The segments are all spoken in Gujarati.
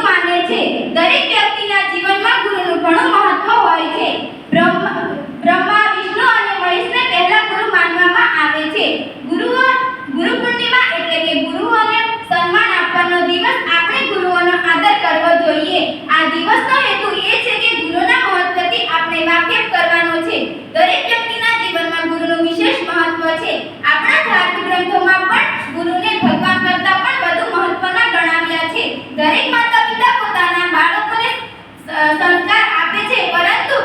હેતુ માને છે. દરેક વ્યક્તિના જીવનમાં ગુરુનું ઘણું મહત્વ હોય છે. બ્રહ્મા બ્રહ્મા, વિષ્ણુ અને મહેશને પહેલા ગુરુ માનવામાં આવે છે. ગુરુઓ, ગુરુ પૂર્ણિમા એટલે કે ગુરુઓને સન્માન આપવાનો દિવસ આપણે ગુરુઓનો આદર કરવો જોઈએ આ દિવસનો હેતુ એ છે કે ગુરુના મહત્વથી આપણે વાકેફ કરવાનો છે દરેક વ્યક્તિના જીવનમાં ગુરુનું વિશેષ મહત્વ છે આપણા ધાર્મિક ગ્રંથોમાં પણ ગુરુને ભગવાન કરતાં પણ વધુ મહત્વના ગણાવ્યા છે દરેક માતા પિતા પોતાના બાળકોને સ- સંસ્કાર આપે છે પરંતુ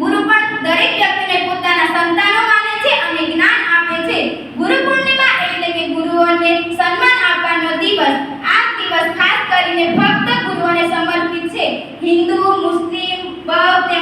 ગુરુ પણ દરેક વ્યક્તિને પોતાના સંતાનો માને છે અને જ્ઞાન આપે છે ગુરુ પૂર્ણિમા એટલે કે ગુરુઓને સન્માન આપવાનો દિવસ આ દિવસ ખાસ કરીને ફક્ત ગુરુઓને સમર્પિત છે. હિન્દુ મુસ્લિમ બૌદ્ધ